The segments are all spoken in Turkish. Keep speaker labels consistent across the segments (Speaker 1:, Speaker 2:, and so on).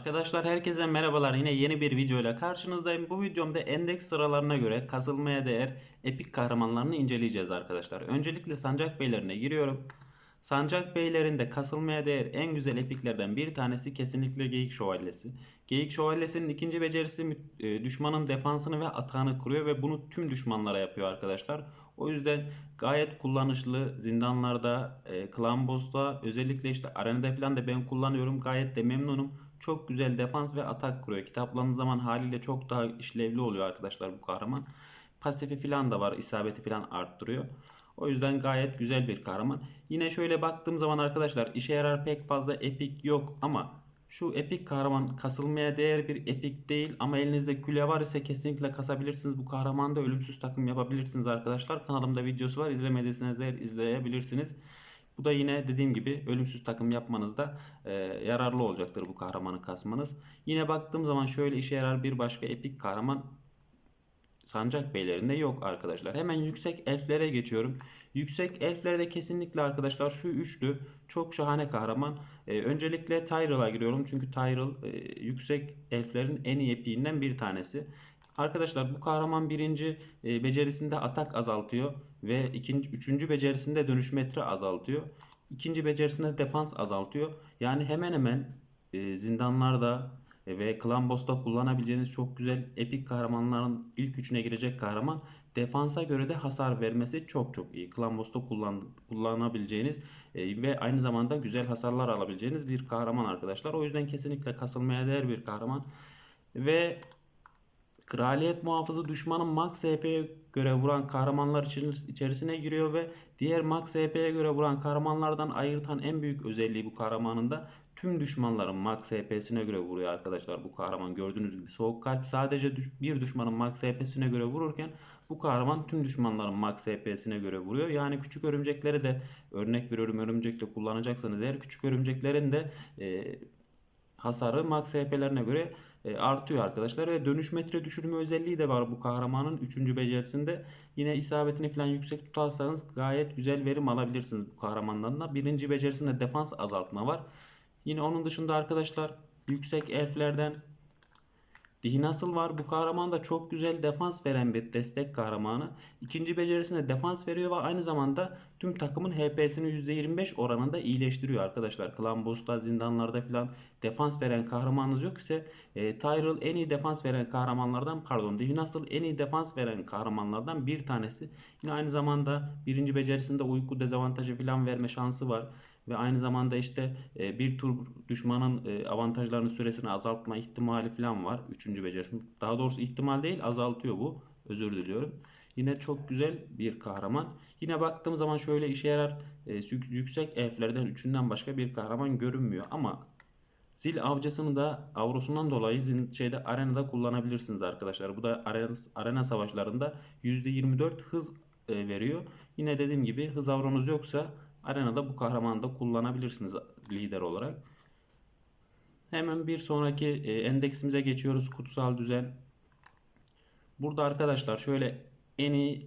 Speaker 1: Arkadaşlar herkese merhabalar. Yine yeni bir video ile karşınızdayım. Bu videomda endeks sıralarına göre kasılmaya değer epik kahramanlarını inceleyeceğiz arkadaşlar. Öncelikle Sancak Beylerine giriyorum. Sancak Beylerinde kasılmaya değer en güzel epiklerden bir tanesi kesinlikle Geyik Şövalyesi. Geyik Şövalyesi'nin ikinci becerisi e, düşmanın defansını ve atağını kuruyor ve bunu tüm düşmanlara yapıyor arkadaşlar. O yüzden gayet kullanışlı zindanlarda, e, Clan Boss'ta özellikle işte arenada falan da ben kullanıyorum. Gayet de memnunum. Çok güzel defans ve atak kuruyor. Kitapladığınız zaman haliyle çok daha işlevli oluyor arkadaşlar bu kahraman. Pasifi falan da var. isabeti falan arttırıyor. O yüzden gayet güzel bir kahraman. Yine şöyle baktığım zaman arkadaşlar işe yarar pek fazla epik yok ama şu epik kahraman kasılmaya değer bir epik değil ama elinizde küle var ise kesinlikle kasabilirsiniz. Bu kahramanda ölümsüz takım yapabilirsiniz arkadaşlar. Kanalımda videosu var. İzlemediyseniz eğer izleyebilirsiniz. Bu da yine dediğim gibi ölümsüz takım yapmanızda e, yararlı olacaktır bu kahramanı kasmanız. Yine baktığım zaman şöyle işe yarar bir başka epik kahraman Sancak Beylerinde yok arkadaşlar. Hemen yüksek elflere geçiyorum. Yüksek elflerde kesinlikle arkadaşlar şu üçlü çok şahane kahraman. Ee, öncelikle Tyrell'a giriyorum. Çünkü Tyrell e, yüksek elflerin en iyi epiğinden bir tanesi. Arkadaşlar bu kahraman birinci e, becerisinde atak azaltıyor ve ikinci, üçüncü becerisinde dönüş metre azaltıyor. İkinci becerisinde defans azaltıyor. Yani hemen hemen e, zindanlarda e, ve Clan Boss'ta kullanabileceğiniz çok güzel epik kahramanların ilk üçüne girecek kahraman. Defansa göre de hasar vermesi çok çok iyi. Clan Boss'ta kullan, kullanabileceğiniz e, ve aynı zamanda güzel hasarlar alabileceğiniz bir kahraman arkadaşlar. O yüzden kesinlikle kasılmaya değer bir kahraman. Ve Kraliyet muhafızı düşmanın max HP'ye göre vuran kahramanlar içerisine giriyor ve diğer max HP'ye göre vuran kahramanlardan ayırtan en büyük özelliği bu kahramanın da tüm düşmanların max HP'sine göre vuruyor arkadaşlar bu kahraman. Gördüğünüz gibi soğuk kalp sadece bir düşmanın max HP'sine göre vururken bu kahraman tüm düşmanların max HP'sine göre vuruyor. Yani küçük örümcekleri de örnek veriyorum örümcekle kullanacaksanız eğer küçük örümceklerin de e, hasarı max HP'lerine göre e, artıyor arkadaşlar ve dönüş metre düşürme özelliği de var bu kahramanın 3. becerisinde. Yine isabetini falan yüksek tutarsanız gayet güzel verim alabilirsiniz bu kahramandan da. Birinci becerisinde defans azaltma var. Yine onun dışında arkadaşlar yüksek elflerden Dihinasıl var. Bu kahraman da çok güzel defans veren bir destek kahramanı. İkinci becerisinde defans veriyor ve aynı zamanda tüm takımın HP'sini %25 oranında iyileştiriyor arkadaşlar. Clan Boss'ta, zindanlarda falan defans veren kahramanınız yok ise e, Tyrell en iyi defans veren kahramanlardan pardon Dihinasıl en iyi defans veren kahramanlardan bir tanesi. Yine aynı zamanda birinci becerisinde uyku dezavantajı falan verme şansı var ve aynı zamanda işte e, bir tur düşmanın e, avantajlarının süresini azaltma ihtimali falan var. Üçüncü becerisi. Daha doğrusu ihtimal değil azaltıyor bu. Özür diliyorum. Yine çok güzel bir kahraman. Yine baktığım zaman şöyle işe yarar. E, yüksek elflerden üçünden başka bir kahraman görünmüyor ama Zil avcısını da avrosundan dolayı zin, şeyde arenada kullanabilirsiniz arkadaşlar. Bu da arena, arena savaşlarında %24 hız e, veriyor. Yine dediğim gibi hız avronuz yoksa Arenada bu kahramanı da kullanabilirsiniz lider olarak. Hemen bir sonraki e, endeksimize geçiyoruz. Kutsal düzen. Burada arkadaşlar şöyle en iyi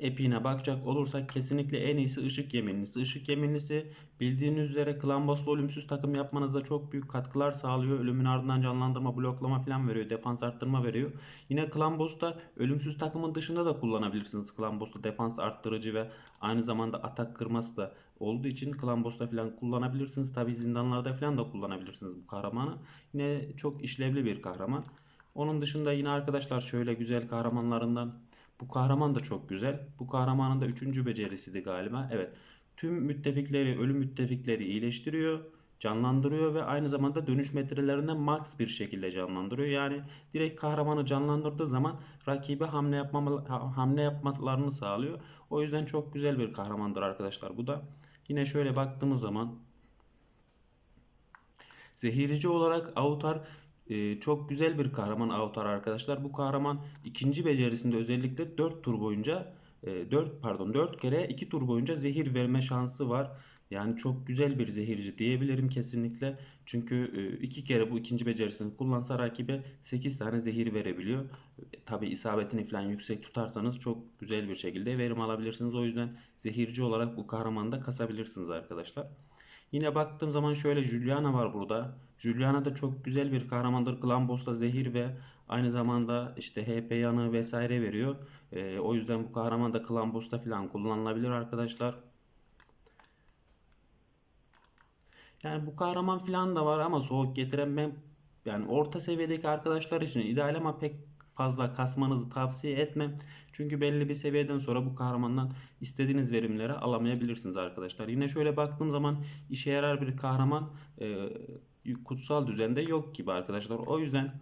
Speaker 1: epiğine bakacak olursak kesinlikle en iyisi ışık yeminlisi. Işık yeminlisi bildiğiniz üzere Clan Boss'la ölümsüz takım yapmanızda çok büyük katkılar sağlıyor. Ölümün ardından canlandırma, bloklama falan veriyor. Defans arttırma veriyor. Yine Clan Boss'ta ölümsüz takımın dışında da kullanabilirsiniz. Clan Boss'ta defans arttırıcı ve aynı zamanda atak kırması da olduğu için Clan Boss'ta falan kullanabilirsiniz. Tabi zindanlarda falan da kullanabilirsiniz bu kahramanı. Yine çok işlevli bir kahraman. Onun dışında yine arkadaşlar şöyle güzel kahramanlarından bu kahraman da çok güzel. Bu kahramanın da üçüncü becerisiydi galiba. Evet. Tüm müttefikleri, ölü müttefikleri iyileştiriyor, canlandırıyor ve aynı zamanda dönüş metrelerinde max bir şekilde canlandırıyor. Yani direkt kahramanı canlandırdığı zaman rakibe hamle yapmama, hamle yapmalarını sağlıyor. O yüzden çok güzel bir kahramandır arkadaşlar bu da. Yine şöyle baktığımız zaman zehirici olarak Autar ee, çok güzel bir kahraman avatar arkadaşlar. Bu kahraman ikinci becerisinde özellikle 4 tur boyunca e, 4 pardon 4 kere 2 tur boyunca zehir verme şansı var. Yani çok güzel bir zehirci diyebilirim kesinlikle. Çünkü e, iki kere bu ikinci becerisini kullansa rakibe 8 tane zehir verebiliyor. E, Tabi isabetini falan yüksek tutarsanız çok güzel bir şekilde verim alabilirsiniz. O yüzden zehirci olarak bu kahramanı da kasabilirsiniz arkadaşlar. Yine baktığım zaman şöyle Juliana var burada. Juliana da çok güzel bir kahramandır. Klambos'ta zehir ve aynı zamanda işte HP yanığı vesaire veriyor. Ee, o yüzden bu kahraman da Klambos'ta falan kullanılabilir arkadaşlar. Yani bu kahraman falan da var ama soğuk getiren ben yani orta seviyedeki arkadaşlar için ideal ama pek fazla kasmanızı tavsiye etmem. Çünkü belli bir seviyeden sonra bu kahramandan istediğiniz verimleri alamayabilirsiniz arkadaşlar. Yine şöyle baktığım zaman işe yarar bir kahraman e, kutsal düzende yok gibi arkadaşlar. O yüzden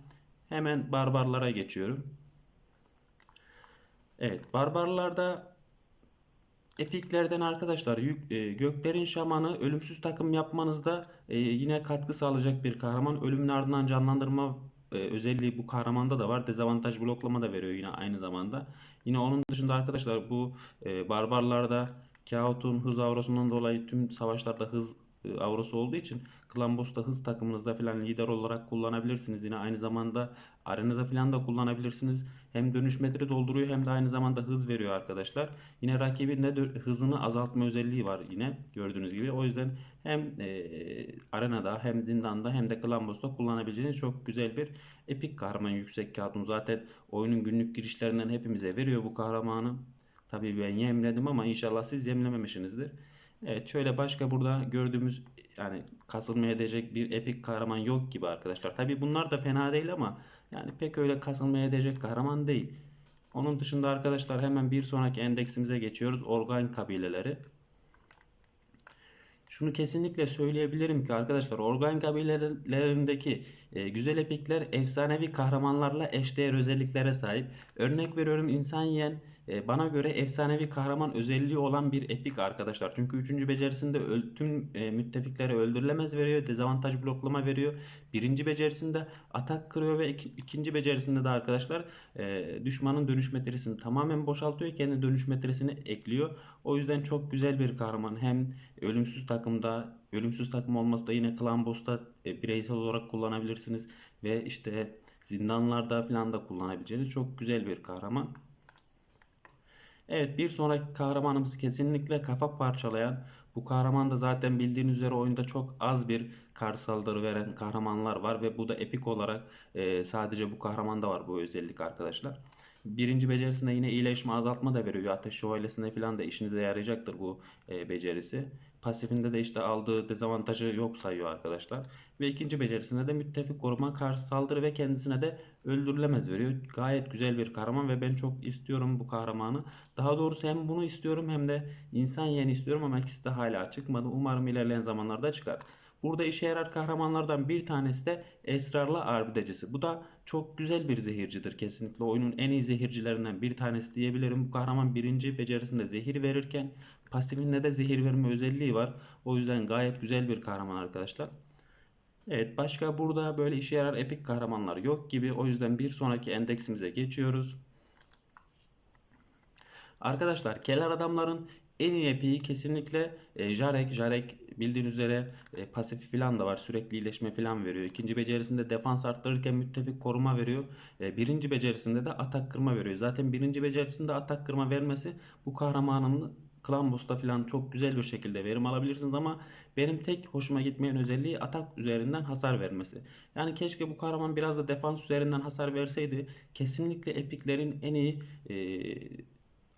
Speaker 1: hemen barbarlara geçiyorum. Evet barbarlarda Epiklerden arkadaşlar yük- e, Göklerin Şamanı ölümsüz takım yapmanızda e, yine katkı sağlayacak bir kahraman. Ölümün ardından canlandırma e, özelliği bu kahramanda da var. Dezavantaj bloklama da veriyor yine aynı zamanda. Yine onun dışında arkadaşlar bu e, barbarlarda Kaot'un hız avrosundan dolayı tüm savaşlarda hız e, avrosu olduğu için Klambos'ta hız takımınızda falan lider olarak kullanabilirsiniz. Yine aynı zamanda arenada falan da kullanabilirsiniz. Hem dönüş metre dolduruyor hem de aynı zamanda hız veriyor arkadaşlar. Yine rakibin de hızını azaltma özelliği var yine gördüğünüz gibi. O yüzden hem e, arenada hem zindanda hem de Klambos'ta kullanabileceğiniz çok güzel bir epik kahraman yüksek kağıtım. Zaten oyunun günlük girişlerinden hepimize veriyor bu kahramanı. Tabii ben yemledim ama inşallah siz yemlememişsinizdir. Evet şöyle başka burada gördüğümüz yani kasılmaya edecek bir epik kahraman yok gibi arkadaşlar. Tabii bunlar da fena değil ama yani pek öyle kasılmaya edecek kahraman değil. Onun dışında arkadaşlar hemen bir sonraki endeksimize geçiyoruz. Organ kabileleri. Şunu kesinlikle söyleyebilirim ki arkadaşlar organ kabilelerindeki e, güzel epikler efsanevi kahramanlarla eşdeğer özelliklere sahip. Örnek veriyorum insan yiyen bana göre efsanevi kahraman özelliği olan bir epik arkadaşlar. Çünkü 3. becerisinde tüm e, müttefikleri öldürülemez veriyor. Dezavantaj bloklama veriyor. Birinci becerisinde atak kırıyor ve iki- ikinci becerisinde de arkadaşlar e, düşmanın dönüş metresini tamamen boşaltıyor. Kendi dönüş metresini ekliyor. O yüzden çok güzel bir kahraman. Hem ölümsüz takımda ölümsüz takım olması da yine Clan Boss'ta e, bireysel olarak kullanabilirsiniz. Ve işte zindanlarda falan da kullanabileceğiniz çok güzel bir kahraman. Evet bir sonraki kahramanımız kesinlikle kafa parçalayan. Bu kahraman da zaten bildiğiniz üzere oyunda çok az bir kar saldırı veren kahramanlar var ve bu da epik olarak e, sadece bu kahramanda var bu özellik arkadaşlar. Birinci becerisinde yine iyileşme azaltma da veriyor. Ateş şövalyesinde falan da işinize yarayacaktır bu e, becerisi. Pasifinde de işte aldığı dezavantajı yok sayıyor arkadaşlar. Ve ikinci becerisinde de müttefik koruma karşı saldırı ve kendisine de öldürülemez veriyor. Gayet güzel bir kahraman ve ben çok istiyorum bu kahramanı. Daha doğrusu hem bunu istiyorum hem de insan yeni istiyorum ama ikisi de hala çıkmadı. Umarım ilerleyen zamanlarda çıkar. Burada işe yarar kahramanlardan bir tanesi de Esrarlı Arbidecisi. Bu da çok güzel bir zehircidir kesinlikle. Oyunun en iyi zehircilerinden bir tanesi diyebilirim. Bu kahraman birinci becerisinde zehir verirken pasifinde de zehir verme özelliği var. O yüzden gayet güzel bir kahraman arkadaşlar. Evet başka burada böyle işe yarar epik kahramanlar yok gibi. O yüzden bir sonraki endeksimize geçiyoruz. Arkadaşlar Keller adamların en iyi epiği kesinlikle e, Jarek. Jarek bildiğiniz üzere e, pasif falan da var. Sürekli iyileşme falan veriyor. İkinci becerisinde defans arttırırken müttefik koruma veriyor. E, birinci becerisinde de atak kırma veriyor. Zaten birinci becerisinde atak kırma vermesi bu kahramanın Clan Boss'ta falan çok güzel bir şekilde verim alabilirsiniz ama benim tek hoşuma gitmeyen özelliği atak üzerinden hasar vermesi. Yani keşke bu kahraman biraz da defans üzerinden hasar verseydi. Kesinlikle epiklerin en iyi e,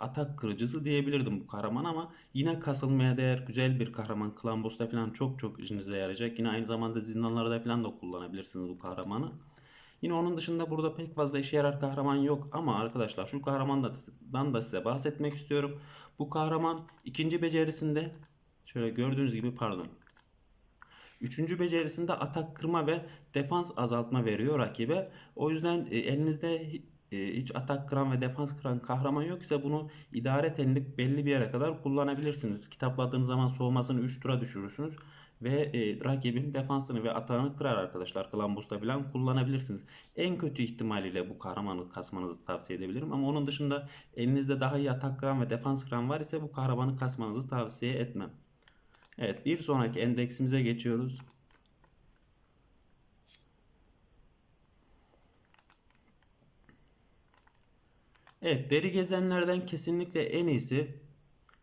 Speaker 1: atak kırıcısı diyebilirdim bu kahraman ama yine kasılmaya değer güzel bir kahraman. Clan Boss'ta falan çok çok işinize yarayacak. Yine aynı zamanda zindanlarda falan da kullanabilirsiniz bu kahramanı. Yine onun dışında burada pek fazla işe yarar kahraman yok ama arkadaşlar şu kahramandan da size bahsetmek istiyorum. Bu kahraman ikinci becerisinde şöyle gördüğünüz gibi pardon. Üçüncü becerisinde atak kırma ve defans azaltma veriyor rakibe. O yüzden e, elinizde e, hiç atak kıran ve defans kıran kahraman yok ise bunu idare tenlik belli bir yere kadar kullanabilirsiniz. Kitapladığınız zaman soğumasını 3 tura düşürürsünüz ve e, rakibin defansını ve atağını kırar arkadaşlar. Clan Boost'ta falan kullanabilirsiniz. En kötü ihtimaliyle bu kahramanı kasmanızı tavsiye edebilirim ama onun dışında elinizde daha iyi atak kıran ve defans kıran var ise bu kahramanı kasmanızı tavsiye etmem. Evet bir sonraki endeksimize geçiyoruz. Evet deri gezenlerden kesinlikle en iyisi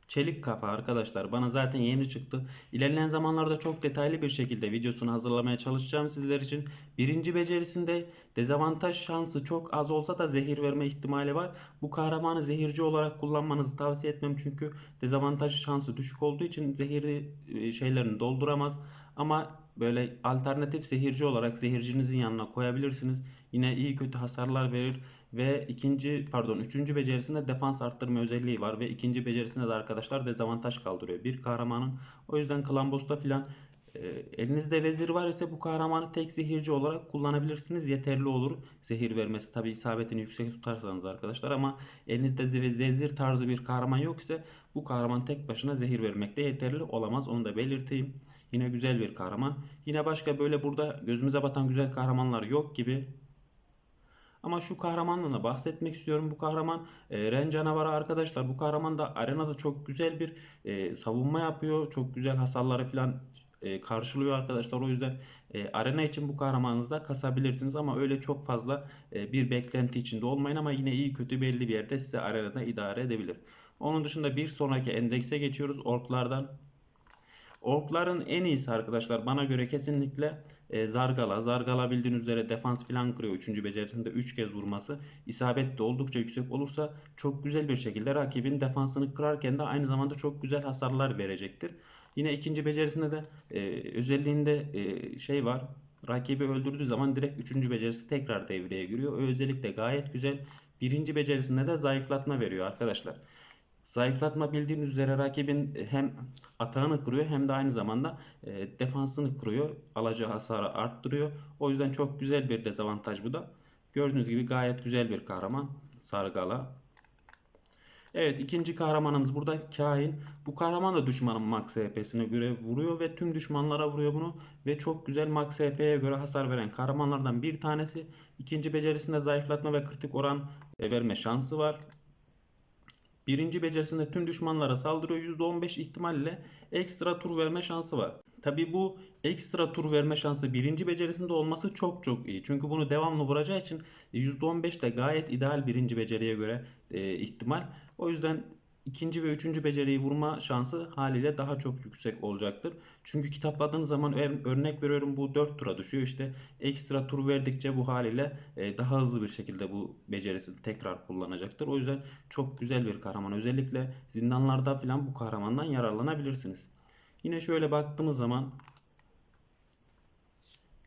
Speaker 1: Çelik kafa arkadaşlar bana zaten yeni çıktı. İlerleyen zamanlarda çok detaylı bir şekilde videosunu hazırlamaya çalışacağım sizler için. Birinci becerisinde dezavantaj şansı çok az olsa da zehir verme ihtimali var. Bu kahramanı zehirci olarak kullanmanızı tavsiye etmem çünkü dezavantaj şansı düşük olduğu için zehirli e, şeylerini dolduramaz. Ama böyle alternatif zehirci olarak zehircinizin yanına koyabilirsiniz. Yine iyi kötü hasarlar verir ve ikinci pardon üçüncü becerisinde defans arttırma özelliği var ve ikinci becerisinde de arkadaşlar dezavantaj kaldırıyor bir kahramanın. O yüzden Klambos'ta filan e, elinizde vezir var ise bu kahramanı tek zehirci olarak kullanabilirsiniz. Yeterli olur. Zehir vermesi tabi isabetini yüksek tutarsanız arkadaşlar ama elinizde vezir tarzı bir kahraman yok ise bu kahraman tek başına zehir vermekte yeterli olamaz. Onu da belirteyim. Yine güzel bir kahraman. Yine başka böyle burada gözümüze batan güzel kahramanlar yok gibi. Ama şu kahramanla da bahsetmek istiyorum. Bu kahraman e, Ren canavarı arkadaşlar. Bu kahraman da arenada çok güzel bir e, savunma yapıyor. Çok güzel hasarları falan e, karşılıyor arkadaşlar. O yüzden e, arena için bu kahramanınızı da kasabilirsiniz. Ama öyle çok fazla e, bir beklenti içinde olmayın. Ama yine iyi kötü belli bir yerde size arenada idare edebilir. Onun dışında bir sonraki endekse geçiyoruz. Orklardan Orkların en iyisi arkadaşlar bana göre kesinlikle e, Zargala. Zargala bildiğiniz üzere defans falan kırıyor. 3. becerisinde 3 kez vurması. İsabet de oldukça yüksek olursa çok güzel bir şekilde rakibin defansını kırarken de aynı zamanda çok güzel hasarlar verecektir. Yine ikinci becerisinde de e, özelliğinde e, şey var. Rakibi öldürdüğü zaman direkt 3. becerisi tekrar devreye giriyor. O özellik gayet güzel. Birinci becerisinde de zayıflatma veriyor arkadaşlar. Zayıflatma bildiğiniz üzere rakibin hem atağını kırıyor hem de aynı zamanda e, defansını kırıyor. Alacağı hasarı arttırıyor. O yüzden çok güzel bir dezavantaj bu da. Gördüğünüz gibi gayet güzel bir kahraman. Sargala. Evet ikinci kahramanımız burada kahin. Bu kahraman da düşmanın max HP'sine göre vuruyor ve tüm düşmanlara vuruyor bunu. Ve çok güzel max HP'ye göre hasar veren kahramanlardan bir tanesi. İkinci becerisinde zayıflatma ve kritik oran e, verme şansı var. Birinci becerisinde tüm düşmanlara saldırıyor. %15 ihtimalle ekstra tur verme şansı var. Tabi bu ekstra tur verme şansı birinci becerisinde olması çok çok iyi. Çünkü bunu devamlı vuracağı için %15 de gayet ideal birinci beceriye göre e, ihtimal. O yüzden ikinci ve üçüncü beceriyi vurma şansı haliyle daha çok yüksek olacaktır. Çünkü kitapladığınız zaman ör- örnek veriyorum bu 4 tura düşüyor. İşte ekstra tur verdikçe bu haliyle e, daha hızlı bir şekilde bu becerisini tekrar kullanacaktır. O yüzden çok güzel bir kahraman. Özellikle zindanlarda falan bu kahramandan yararlanabilirsiniz. Yine şöyle baktığımız zaman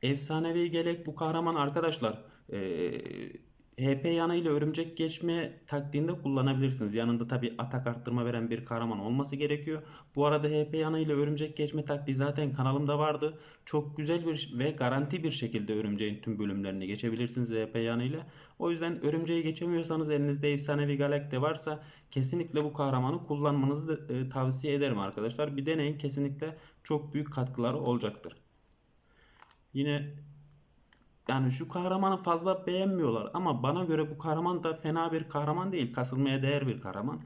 Speaker 1: Efsanevi Gelek bu kahraman arkadaşlar eee HP yanıyla örümcek geçme taktiğinde kullanabilirsiniz. Yanında tabi atak arttırma veren bir kahraman olması gerekiyor. Bu arada HP yanıyla örümcek geçme taktiği zaten kanalımda vardı. Çok güzel bir ve garanti bir şekilde örümceğin tüm bölümlerini geçebilirsiniz HP yanıyla. O yüzden örümceği geçemiyorsanız elinizde efsanevi galak de varsa kesinlikle bu kahramanı kullanmanızı da, e, tavsiye ederim arkadaşlar. Bir deneyin kesinlikle çok büyük katkıları olacaktır. Yine yani şu kahramanı fazla beğenmiyorlar ama bana göre bu kahraman da fena bir kahraman değil. Kasılmaya değer bir kahraman.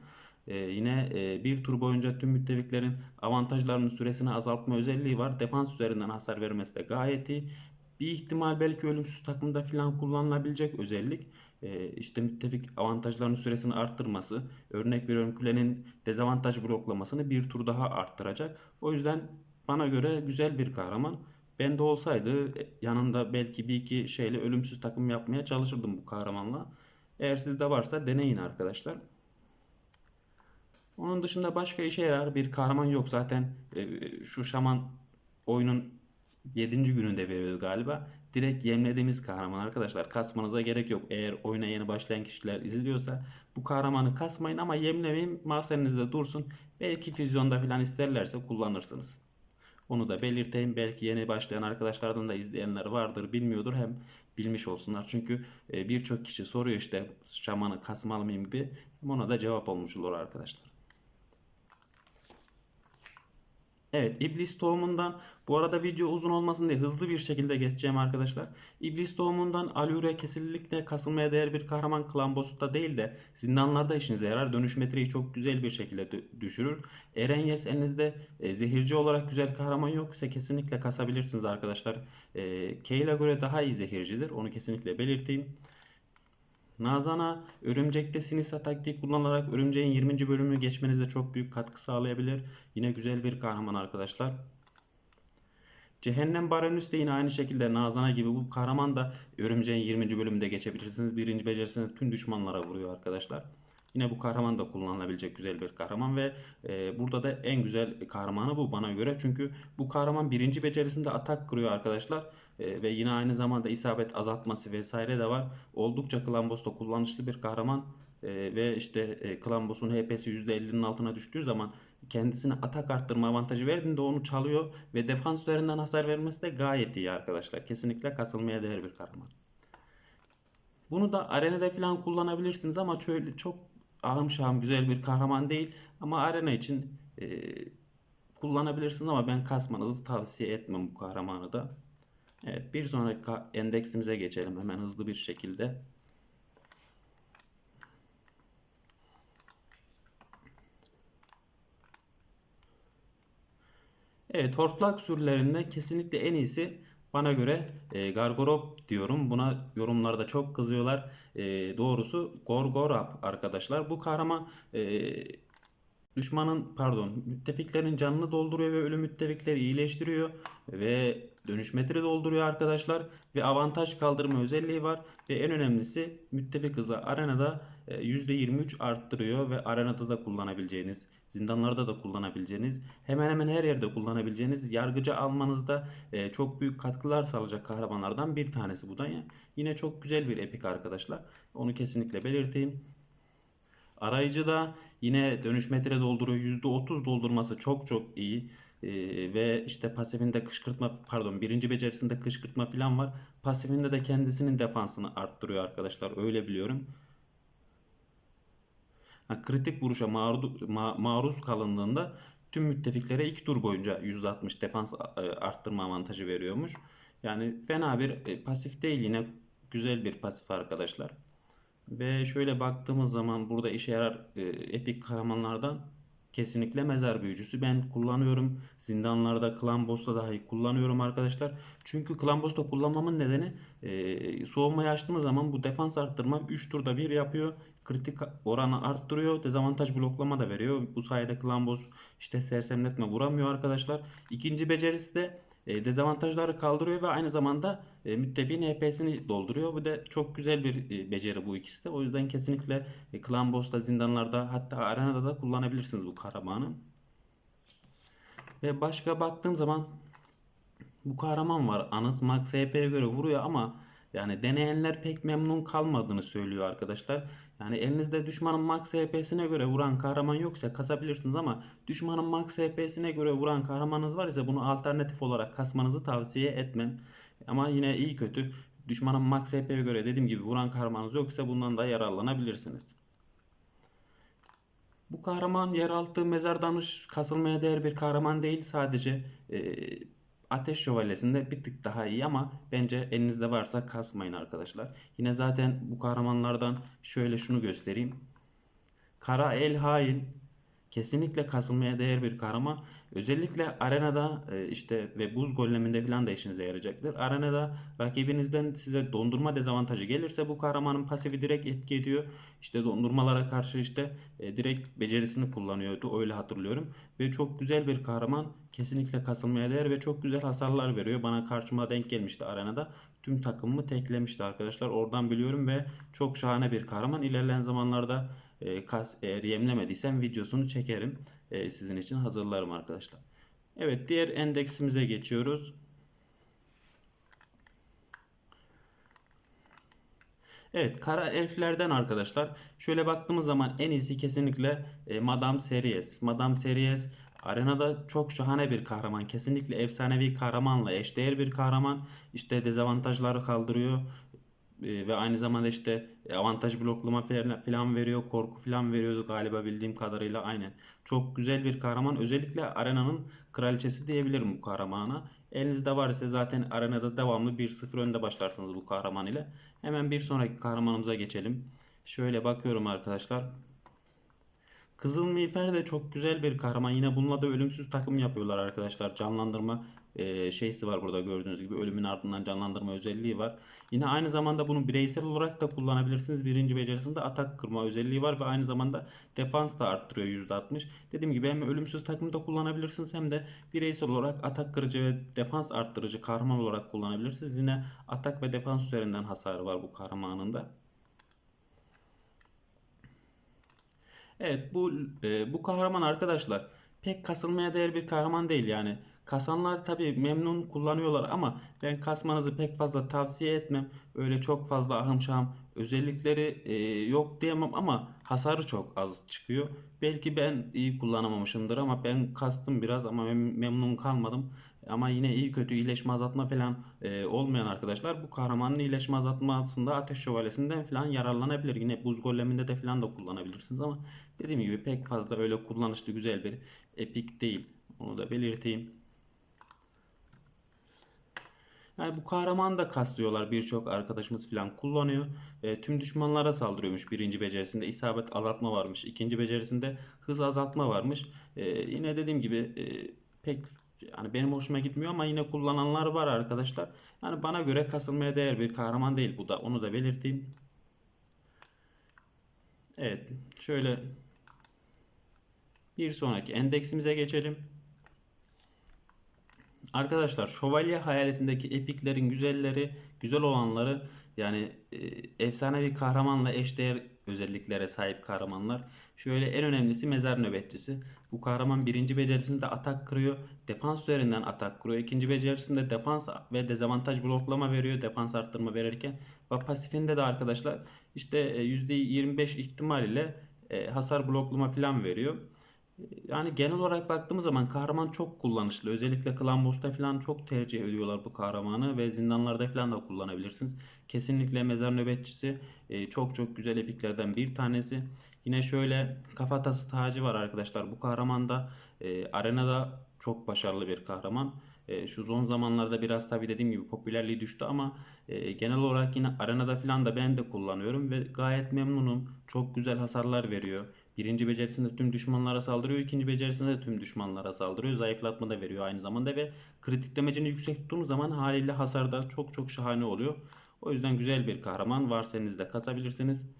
Speaker 1: Ee, yine e, bir tur boyunca tüm müttefiklerin avantajlarının süresini azaltma özelliği var. Defans üzerinden hasar vermesi de gayet iyi. Bir ihtimal belki ölümsüz takımda falan kullanılabilecek özellik. Ee, işte müttefik avantajlarının süresini arttırması. Örnek veriyorum kulenin dezavantaj bloklamasını bir tur daha arttıracak. O yüzden bana göre güzel bir kahraman. Ben de olsaydı e, yanında belki bir iki şeyle ölümsüz takım yapmaya çalışırdım bu kahramanla. Eğer sizde varsa deneyin arkadaşlar. Onun dışında başka işe yarar bir kahraman yok. Zaten e, şu şaman oyunun 7. gününde veriyordu galiba. Direkt yemlediğimiz kahraman arkadaşlar. Kasmanıza gerek yok. Eğer oyuna yeni başlayan kişiler izliyorsa bu kahramanı kasmayın ama yemlemeyin. Mahzeninizde dursun. Belki füzyonda falan isterlerse kullanırsınız. Onu da belirteyim. Belki yeni başlayan arkadaşlardan da izleyenler vardır, bilmiyordur. Hem bilmiş olsunlar. Çünkü e, birçok kişi soruyor işte şamanı kasmalı mıyım gibi. Ona da cevap olmuş olur arkadaşlar. Evet, iblis tohumundan bu arada video uzun olmasın diye hızlı bir şekilde geçeceğim arkadaşlar. İblis tohumundan Alure kesinlikle kasılmaya değer bir kahraman Klambos'ta değil de zindanlarda işinize yarar. Dönüş metreyi çok güzel bir şekilde dü- düşürür. Erenyes elinizde e, zehirci olarak güzel kahraman yoksa kesinlikle kasabilirsiniz arkadaşlar. E, Kayla göre daha iyi zehircidir. Onu kesinlikle belirteyim. Nazana örümcekte Sinisa taktiği kullanarak örümceğin 20. bölümünü geçmenize çok büyük katkı sağlayabilir. Yine güzel bir kahraman arkadaşlar. Cehennem Baronüs de yine aynı şekilde Nazana gibi bu kahraman da örümceğin 20. bölümünde geçebilirsiniz. Birinci becerisinde tüm düşmanlara vuruyor arkadaşlar. Yine bu kahraman da kullanılabilecek güzel bir kahraman ve e, burada da en güzel kahramanı bu bana göre. Çünkü bu kahraman birinci becerisinde atak kuruyor arkadaşlar. E, ve yine aynı zamanda isabet azaltması vesaire de var. Oldukça Klambos'ta kullanışlı bir kahraman. E, ve işte e, Klambos'un HP'si %50'nin altına düştüğü zaman kendisine atak arttırma avantajı verdiğinde onu çalıyor ve defans üzerinden hasar vermesi de gayet iyi arkadaşlar. Kesinlikle kasılmaya değer bir kahraman. Bunu da arenada falan kullanabilirsiniz ama şöyle çok ahım şahım güzel bir kahraman değil. Ama arena için e, kullanabilirsiniz ama ben kasmanızı tavsiye etmem bu kahramanı da. Evet bir sonraki endeksimize geçelim hemen hızlı bir şekilde. Evet hortlak sürülerinde kesinlikle en iyisi bana göre e, Gargorop diyorum. Buna yorumlarda çok kızıyorlar. E, doğrusu Gorgorap arkadaşlar. Bu kahraman e, düşmanın pardon müttefiklerin canını dolduruyor ve ölü müttefikleri iyileştiriyor ve dönüşmetri dolduruyor arkadaşlar ve avantaj kaldırma özelliği var ve en önemlisi müttefik hızı arenada e, %23 arttırıyor ve arenada da kullanabileceğiniz, zindanlarda da kullanabileceğiniz, hemen hemen her yerde kullanabileceğiniz yargıcı almanızda e, çok büyük katkılar sağlayacak kahramanlardan bir tanesi bu da. Yine çok güzel bir epik arkadaşlar. Onu kesinlikle belirteyim. Arayıcı da yine dönüş metre dolduruyor. %30 doldurması çok çok iyi. Ee, ve işte pasifinde kışkırtma pardon birinci becerisinde kışkırtma falan var. Pasifinde de kendisinin defansını arttırıyor arkadaşlar. Öyle biliyorum. Ha, kritik vuruşa maruz, ma- maruz kalındığında tüm müttefiklere 2 tur boyunca %60 defans e, arttırma avantajı veriyormuş. Yani fena bir e, pasif değil yine güzel bir pasif arkadaşlar. Ve şöyle baktığımız zaman burada işe yarar e, epik kahramanlardan kesinlikle mezar büyücüsü. Ben kullanıyorum. Zindanlarda, Clan Boss'ta dahi kullanıyorum arkadaşlar. Çünkü Clan Boss'ta kullanmamın nedeni e, soğumayı açtığımız zaman bu defans arttırma 3 turda bir yapıyor. Kritik oranı arttırıyor. Dezavantaj bloklama da veriyor. Bu sayede Clan Boss işte sersemletme vuramıyor arkadaşlar. İkinci becerisi de dezavantajları kaldırıyor ve aynı zamanda e, müttefiğin HP'sini dolduruyor. Bu da çok güzel bir e, beceri bu ikisi de. O yüzden kesinlikle e, Clan Boss'ta, zindanlarda hatta arenada da kullanabilirsiniz bu kahramanı. Ve başka baktığım zaman bu kahraman var. Anız Max HP'ye göre vuruyor ama yani deneyenler pek memnun kalmadığını söylüyor arkadaşlar. Yani elinizde düşmanın max HP'sine göre vuran kahraman yoksa kasabilirsiniz ama düşmanın max HP'sine göre vuran kahramanınız var ise bunu alternatif olarak kasmanızı tavsiye etmem. Ama yine iyi kötü düşmanın max HP'ye göre dediğim gibi vuran kahramanınız yoksa bundan da yararlanabilirsiniz. Bu kahraman yeraltı mezar danış kasılmaya değer bir kahraman değil. Sadece e, Ateş Şövalyesi'nde bir tık daha iyi ama bence elinizde varsa kasmayın arkadaşlar. Yine zaten bu kahramanlardan şöyle şunu göstereyim. Kara El Hain kesinlikle kasılmaya değer bir kahraman. Özellikle arenada e, işte ve buz golleminde falan da işinize yarayacaktır. Arenada rakibinizden size dondurma dezavantajı gelirse bu kahramanın pasifi direkt etki ediyor. İşte dondurmalara karşı işte e, direkt becerisini kullanıyordu. Öyle hatırlıyorum. Ve çok güzel bir kahraman. Kesinlikle kasılmaya değer ve çok güzel hasarlar veriyor. Bana karşıma denk gelmişti arenada. Tüm takımımı teklemişti arkadaşlar. Oradan biliyorum ve çok şahane bir kahraman. İlerleyen zamanlarda e, kas, eğer yemlemediysem videosunu çekerim. E, sizin için hazırlarım arkadaşlar. Evet diğer endeksimize geçiyoruz. Evet kara elflerden arkadaşlar şöyle baktığımız zaman en iyisi kesinlikle e, Madame Series. Madame Series arenada çok şahane bir kahraman. Kesinlikle efsanevi kahramanla eşdeğer bir kahraman. İşte dezavantajları kaldırıyor. E, ve aynı zamanda işte avantaj bloklama falan veriyor. Korku falan veriyordu galiba bildiğim kadarıyla aynen. Çok güzel bir kahraman. Özellikle arenanın kraliçesi diyebilirim bu kahramana. Elinizde var ise zaten arenada devamlı 1-0 önde başlarsınız bu kahraman ile. Hemen bir sonraki kahramanımıza geçelim. Şöyle bakıyorum arkadaşlar. Kızıl Miğfer de çok güzel bir kahraman. Yine bununla da ölümsüz takım yapıyorlar arkadaşlar. Canlandırma e, şeysi var burada gördüğünüz gibi. Ölümün ardından canlandırma özelliği var. Yine aynı zamanda bunu bireysel olarak da kullanabilirsiniz. Birinci becerisinde atak kırma özelliği var ve aynı zamanda defans da arttırıyor %60. Dediğim gibi hem ölümsüz takımda kullanabilirsiniz hem de bireysel olarak atak kırıcı ve defans arttırıcı kahraman olarak kullanabilirsiniz. Yine atak ve defans üzerinden hasarı var bu kahramanın da. Evet bu e, bu kahraman arkadaşlar pek kasılmaya değer bir kahraman değil yani. Kasanlar tabi memnun kullanıyorlar ama ben kasmanızı pek fazla tavsiye etmem. Öyle çok fazla ahım şahım özellikleri e, yok diyemem ama hasarı çok az çıkıyor. Belki ben iyi kullanamamışımdır ama ben kastım biraz ama mem- memnun kalmadım. Ama yine iyi kötü iyileşme azaltma falan e, olmayan arkadaşlar bu kahramanın iyileşme azaltmasında ateş şövalyesinden falan yararlanabilir. Yine buz goleminde de falan da kullanabilirsiniz ama dediğim gibi pek fazla öyle kullanışlı güzel bir epik değil. Onu da belirteyim. Yani bu kahraman da kaslıyorlar birçok arkadaşımız falan kullanıyor. E, tüm düşmanlara saldırıyormuş birinci becerisinde isabet azaltma varmış. ikinci becerisinde hız azaltma varmış. E, yine dediğim gibi e, pek yani benim hoşuma gitmiyor ama yine kullananlar var arkadaşlar. Yani bana göre kasılmaya değer bir kahraman değil bu da onu da belirteyim. Evet şöyle bir sonraki endeksimize geçelim. Arkadaşlar şövalye hayaletindeki epiklerin güzelleri, güzel olanları yani e, efsanevi kahramanla eşdeğer özelliklere sahip kahramanlar. Şöyle en önemlisi mezar nöbetçisi. Bu kahraman birinci becerisinde atak kırıyor. Defans üzerinden atak kırıyor. İkinci becerisinde defans ve dezavantaj bloklama veriyor. Defans arttırma verirken. Ve pasifinde de arkadaşlar işte e, %25 ihtimal ile e, hasar bloklama falan veriyor. Yani genel olarak baktığımız zaman kahraman çok kullanışlı. Özellikle Clan Boss'ta falan çok tercih ediyorlar bu kahramanı ve zindanlarda falan da kullanabilirsiniz. Kesinlikle mezar nöbetçisi e, çok çok güzel epiklerden bir tanesi. Yine şöyle kafatası tacı var arkadaşlar. Bu kahraman da e, arenada çok başarılı bir kahraman. E, şu son zamanlarda biraz tabi dediğim gibi popülerliği düştü ama genel olarak yine arenada falan da ben de kullanıyorum ve gayet memnunum. Çok güzel hasarlar veriyor. Birinci becerisinde tüm düşmanlara saldırıyor. ikinci becerisinde de tüm düşmanlara saldırıyor. Zayıflatma da veriyor aynı zamanda ve kritik demecini yüksek tuttuğunuz zaman haliyle hasar da çok çok şahane oluyor. O yüzden güzel bir kahraman. Varsa elinizde kasabilirsiniz.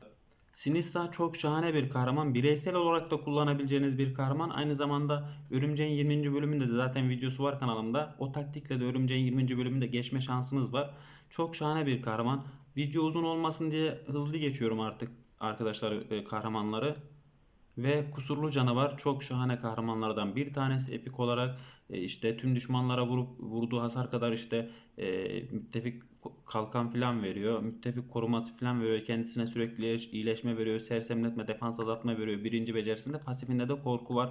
Speaker 1: Sinissa çok şahane bir kahraman. Bireysel olarak da kullanabileceğiniz bir kahraman. Aynı zamanda Örümceğin 20. bölümünde de zaten videosu var kanalımda. O taktikle de Örümceğin 20. bölümünde geçme şansınız var. Çok şahane bir kahraman. Video uzun olmasın diye hızlı geçiyorum artık arkadaşlar e, kahramanları. Ve kusurlu canavar çok şahane kahramanlardan bir tanesi epik olarak e, işte tüm düşmanlara vurup vurduğu hasar kadar işte e, müttefik kalkan falan veriyor. Müttefik koruması falan veriyor. Kendisine sürekli iyileşme veriyor. Sersemletme, defans azaltma veriyor. Birinci becerisinde pasifinde de korku var.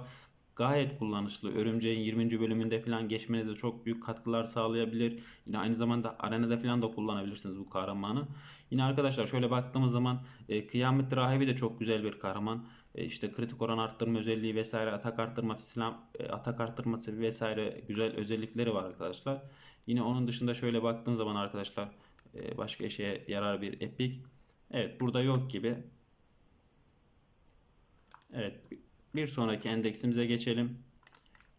Speaker 1: Gayet kullanışlı. Örümceğin 20. bölümünde falan geçmenize çok büyük katkılar sağlayabilir. Yine aynı zamanda arenada falan da kullanabilirsiniz bu kahramanı. Yine arkadaşlar şöyle baktığımız zaman e, Kıyamet Rahibi de çok güzel bir kahraman. E, işte kritik oran arttırma özelliği vesaire atak arttırma falan e, atak arttırması vesaire güzel özellikleri var arkadaşlar. Yine onun dışında şöyle baktığım zaman arkadaşlar e, başka işe yarar bir epik. Evet burada yok gibi. Evet bir sonraki endeksimize geçelim.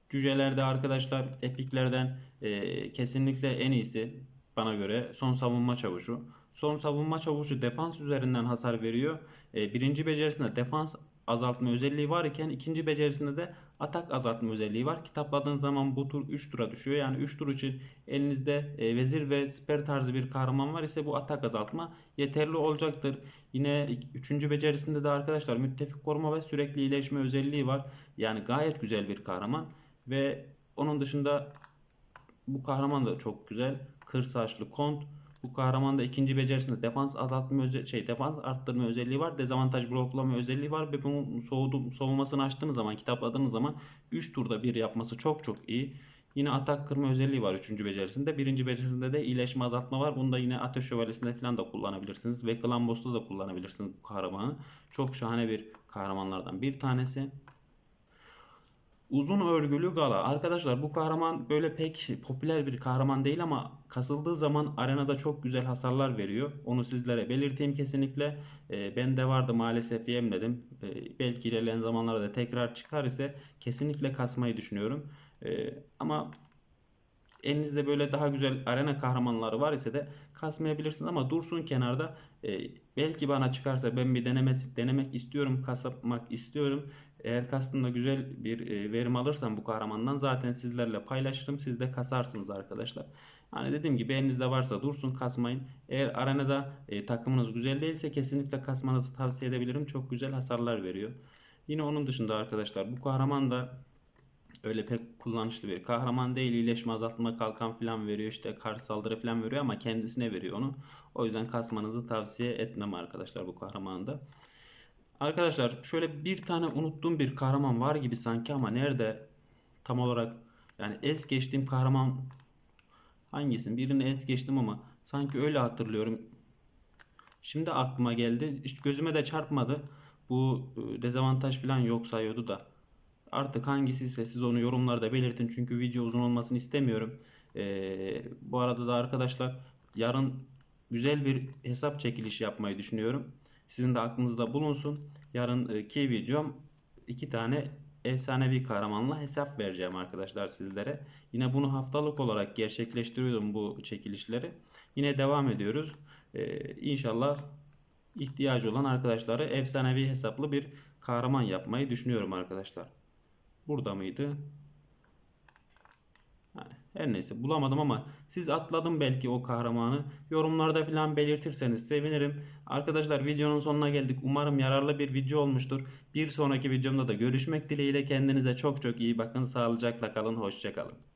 Speaker 1: Cücelerde arkadaşlar epiklerden e, kesinlikle en iyisi bana göre son savunma çavuşu. Son savunma çavuşu defans üzerinden hasar veriyor. E, birinci becerisinde defans azaltma özelliği var ikinci becerisinde de atak azaltma özelliği var. Kitapladığın zaman bu tur 3 tura düşüyor. Yani 3 tur için elinizde e, vezir ve siper tarzı bir kahraman var ise bu atak azaltma yeterli olacaktır. Yine 3. becerisinde de arkadaşlar müttefik koruma ve sürekli iyileşme özelliği var. Yani gayet güzel bir kahraman ve onun dışında bu kahraman da çok güzel. Kır saçlı kont bu kahraman da ikinci becerisinde defans azaltma özelliği, şey defans arttırma özelliği var. Dezavantaj bloklama özelliği var ve bunun soğudu, soğumasını açtığınız zaman, kitapladığınız zaman 3 turda bir yapması çok çok iyi. Yine atak kırma özelliği var 3. becerisinde. 1. becerisinde de iyileşme azaltma var. Bunu da yine ateş şövalyesinde falan da kullanabilirsiniz. Ve Boss'ta da kullanabilirsiniz bu kahramanı. Çok şahane bir kahramanlardan bir tanesi. Uzun örgülü gala. Arkadaşlar bu kahraman böyle pek popüler bir kahraman değil ama kasıldığı zaman arenada çok güzel hasarlar veriyor. Onu sizlere belirteyim kesinlikle. Ee, ben de vardı maalesef yemledim. Ee, belki ilerleyen zamanlarda da tekrar çıkar ise kesinlikle kasmayı düşünüyorum. Ee, ama elinizde böyle daha güzel arena kahramanları var ise de kasmayabilirsiniz ama dursun kenarda. Ee, belki bana çıkarsa ben bir denemesi denemek istiyorum, kasapmak istiyorum. Eğer kastımda güzel bir e, verim alırsam bu kahramandan zaten sizlerle paylaşırım. Siz de kasarsınız arkadaşlar. Hani dediğim gibi elinizde varsa dursun kasmayın. Eğer arenada e, takımınız güzel değilse kesinlikle kasmanızı tavsiye edebilirim. Çok güzel hasarlar veriyor. Yine onun dışında arkadaşlar bu kahraman da öyle pek kullanışlı bir kahraman değil. İyileşme azaltma kalkan falan veriyor. işte karşı saldırı falan veriyor ama kendisine veriyor onu. O yüzden kasmanızı tavsiye etmem arkadaşlar bu kahramanı Arkadaşlar şöyle bir tane unuttuğum bir kahraman var gibi sanki ama nerede tam olarak yani es geçtiğim kahraman hangisi? Birini es geçtim ama sanki öyle hatırlıyorum. Şimdi aklıma geldi. Hiç gözüme de çarpmadı. Bu e, dezavantaj falan yok sayıyordu da. Artık hangisi ise siz onu yorumlarda belirtin. Çünkü video uzun olmasını istemiyorum. Ee, bu arada da arkadaşlar yarın güzel bir hesap çekilişi yapmayı düşünüyorum. Sizin de aklınızda bulunsun. Yarınki videom iki tane efsanevi kahramanla hesap vereceğim arkadaşlar sizlere. Yine bunu haftalık olarak gerçekleştiriyordum bu çekilişleri. Yine devam ediyoruz. Ee, inşallah ihtiyacı olan arkadaşları efsanevi hesaplı bir kahraman yapmayı düşünüyorum arkadaşlar. Burada mıydı? Her neyse bulamadım ama siz atladım belki o kahramanı. Yorumlarda falan belirtirseniz sevinirim. Arkadaşlar videonun sonuna geldik. Umarım yararlı bir video olmuştur. Bir sonraki videomda da görüşmek dileğiyle kendinize çok çok iyi bakın. Sağlıcakla kalın. Hoşçakalın.